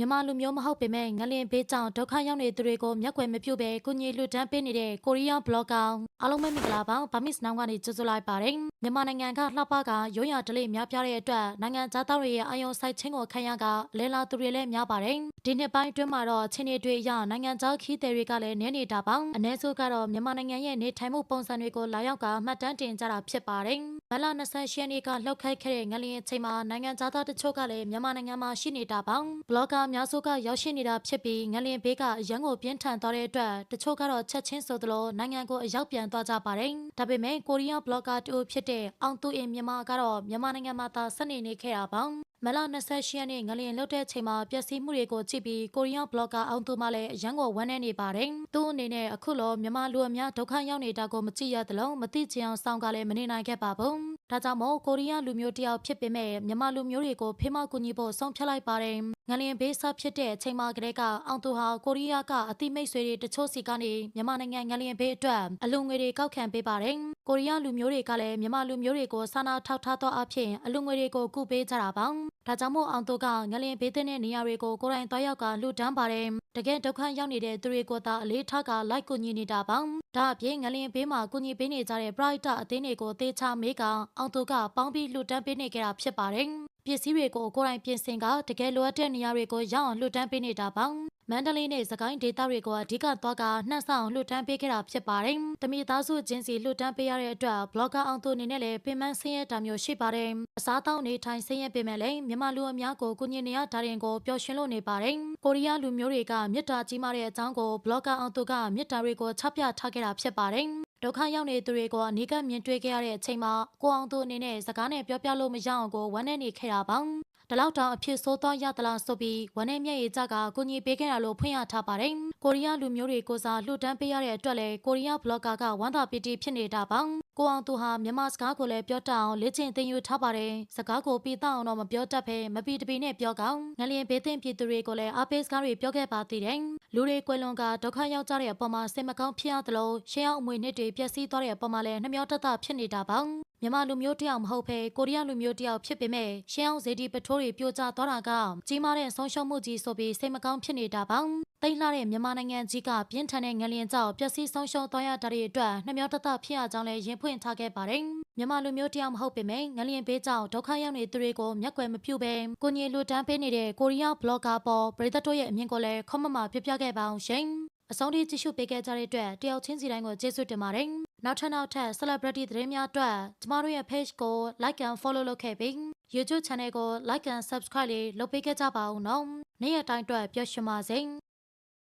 မြန်မာလူမျိုးမဟုတ်ပေမဲ့ငလင်ဘေးကြောင့်ဒုက္ခရောက်နေသူတွေကိုမျက်ကွယ်မပြုဘဲကုညီလူတန်းပေးနေတဲ့ကိုရီးယားဘလော့ဂါအားလုံးပဲမင်္ဂလာပါဗာမစ်နောင်ကနေကြိုဆိုလိုက်ပါတယ်မြန်မာနိုင်ငံကလှပကရုံးရဒလိများပြားတဲ့အတွက်နိုင်ငံသားတွေရဲ့အာယုံစိုက်ခြင်းကိုခံရကလဲလာသူတွေလည်းများပါတယ်ဒီနှစ်ပိုင်းအတွင်းမှာတော့ချင်းတွေတွေအရနိုင်ငံသားခီးသည်တွေကလည်းနည်းနေတာပါအ ਨੇ စုကတော့မြန်မာနိုင်ငံရဲ့နေထိုင်မှုပုံစံတွေကိုလာရောက်ကမှတ်တမ်းတင်ကြတာဖြစ်ပါတယ် မလ28ရက်နေ့ကလှုပ်ခတ်ခဲ့တဲ့ငလင်အချိန်မှာနိုင်ငံသားတချို့ကလည်းမြန်မာနိုင်ငံမှာရှိနေတာပါဘလော့ဂါများစုကရောက်ရှိနေတာဖြစ်ပြီးငလင်ဘေးကအရန်ကိုပြင်းထန်သွားတဲ့အတွက်တချို့ကတော့ချက်ချင်းဆိုသလိုနိုင်ငံကိုအရောက်ပြန်သွားကြပါတယ်ဒါပေမဲ့ကိုရီးယားဘလော့ဂါတူဖြစ်တဲ့အောင်သူအင်မြန်မာကတော့မြန်မာနိုင်ငံမှာသာဆက်နေနေခဲ့တာပါမလ28ရက်နေ့ငလျင်လှုပ်တဲ့ချိန်မှာပျက်စီးမှုတွေကိုကြည့်ပြီးကိုရီးယားဘလော့ဂါအောင်သူမှလည်းအရန်ကိုဝမ်းနည်းနေပါတယ်။သူ့အနေနဲ့အခုလောမြန်မာလူအများဒုက္ခရောက်နေတာကိုမကြည့်ရသလိုမသိချင်အောင်စောင့်ကလည်းမနေနိုင်ခဲ့ပါဘူး။ ဒါကြောင့်မို့ကိုရီးယားလူမျိုးတစ်ယောက်ဖြစ်ပေမဲ့မြန်မာလူမျိုးတွေကိုဖေးမကူညီဖို့ဆုံးဖြတ်လိုက်ပါတယ်။ငလျင်ဘေးဆဖြစ်တဲ့အချိန်မှာကလေးကအောင်သူဟာကိုရီးယားကအတိမိတ်ဆွေတွေတချို့စီကနေမြန်မာနိုင်ငံငလျင်ဘေးအတွက်အလူငွေတွေကောက်ခံပေးပါတယ်။ကိုရီးယားလူမျိုးတွေကလည်းမြန်မာလူမျိုးတွေကိုစာနာထောက်ထားသောအဖြစ်အလူငွေတွေကိုကုပေးကြတာပါ။ ဒါကြောင့်မို့အောင်သူကငလျင်ဘေးတဲ့နေရာတွေကိုကိုယ်တိုင်သွားရောက်ကလှူဒန်းပါတယ်။တကယ်ဒုက္ခရောက်နေတဲ့သူတွေကိုသာအလေးထားကလိုက်ကူညီနေတာပါ။ဒါအပြင်ငလျင်ဘေးမှာကူညီပေးနေကြတဲ့ Bright အသင်းတွေကိုသေချာမေးကအောင်သူကပေါင်းပြီးလှူဒန်းပေးနေကြတာဖြစ်ပါတယ်။ပစ္စည်းတွေကိုကိုယ်တိုင်ပြင်ဆင်ကတကယ်လိုအပ်တဲ့နေရာတွေကိုရောက်အောင်လှူဒန်းပေးနေတာပါ မန္တလေးနဲ့စကိုင်းဒေသတွေကိုအဓိကသွားကနှက်ဆောင်လှူဒန်းပေးခဲ့တာဖြစ်ပါတယ်။တမီသားစုချင်းစီလှူဒန်းပေးရတဲ့အတွက်ဘလော့ဂါအောင်သူအနေနဲ့လည်းပင်မဆင်းရဲတာမျိုးရှိပါတယ်။အစားတောက်နေထိုင်ဆင်းရဲပေမဲ့လည်းမြန်မာလူအများကိုကုညင်နေရတာရင်ကိုပျော်ရွှင်လို့နေပါတယ်။ကိုရီးယားလူမျိုးတွေကမြစ်တာကြီးမားတဲ့အကြောင်းကိုဘလော့ဂါအောင်သူကမြစ်တာတွေကိုချပြထားခဲ့တာဖြစ်ပါတယ်။ဒုက္ခရောက်နေသူတွေကိုအနီးကပ်မြင်တွေ့ခဲ့ရတဲ့အချိန်မှာကိုအောင်သူအနေနဲ့စကားနဲ့ပြောပြလို့မရအောင်ကိုဝမ်းနဲ့နေခဲ့တာပါ။ တလောက်တောင်အဖြစ်ဆိုးသွားရသလားဆိုပြီးဝမ်းနဲ့မျက်ရည်ကြကကိုကြီးပေးခဲ့ရလို့ဖွင့်ရထားပါတယ်။ကိုရီးယားလူမျိုးတွေကိုစားလှူဒန်းပေးရတဲ့အတွက်လည်းကိုရီးယားဘလော့ဂါကဝမ်းသာပီတီဖြစ်နေတာပါ။ကိုအောင်သူဟာမြန်မာစကားကိုလည်းပြောတတ်အောင်လေ့ကျင့်သင်ယူထားပါတယ်။စကားကိုပြီးတော့အောင်တော့မပြောတတ်ဘဲမပီတပီနဲ့ပြောကောင်းငလျင်ဘေးသင့်ပြည်သူတွေကိုလည်းအားပေးစကားတွေပြောခဲ့ပါသေးတယ်။လူတွေကွယ်လွန်ကဒုက္ခရောက်ကြတဲ့အပေါ်မှာစိတ်မကောင်းဖြစ်ရသလိုရှေးအောင်အမွေနှစ်တွေပျက်စီးသွားတဲ့အပေါ်မှာလည်းနှမျောတတဖြစ်နေတာပါ။ မြန်မာလူမျိုးတယောက်မဟုတ်ဘဲကိုရီးယားလူမျိုးတယောက်ဖြစ်ပေမဲ့ရှင်းအောင်ဇေဒီပထိုးတွေပြိုကျသွားတာကကြီးမားတဲ့ဆုံးရှုံးမှုကြီးဆိုပြီးစိတ်မကောင်းဖြစ်နေတာပါတိတ်လှတဲ့မြန်မာနိုင်ငံကြီးကပြင်းထန်တဲ့ငလျင်ကြောင့်ပျက်စီးဆုံးရှုံးသွားရတဲ့အတွက်နှမျောတတဖြစ်ရကြောင်းလည်းရင်ဖွင့်ထားခဲ့ပါတယ်မြန်မာလူမျိုးတယောက်မဟုတ်ပေမဲ့ငလျင်ဘေးကြောင့်ဒုက္ခရောက်နေသူတွေကိုမျက်ကွယ်မပြုဘဲကိုကြီးလူတန်းပေးနေတဲ့ကိုရီးယားဘလော့ဂါပေါ်ပရိသတ်တို့ရဲ့အမြင်ကိုလည်းခေါမမပြပြခဲ့ပါအောင်ရှင်အဆုံးထိကြည့်ရှုပေးခဲ့ကြတဲ့အတွက်တယောက်ချင်းစီတိုင်းကိုကျေးဇူးတင်ပါတယ်။ နောက်ထပ်နောက်ထပ် celebrity သတင်းများအတွက်ကျမတို့ရဲ့ page ကို like and follow လုပ်ခဲ့ပြီး YouTube channel ကို like and subscribe လေးလုပ်ပေးခဲ့ကြပါဦးနော်။နေ့ရက်တိုင်းအတွက်ပျော်ရွှင်ပါစေ။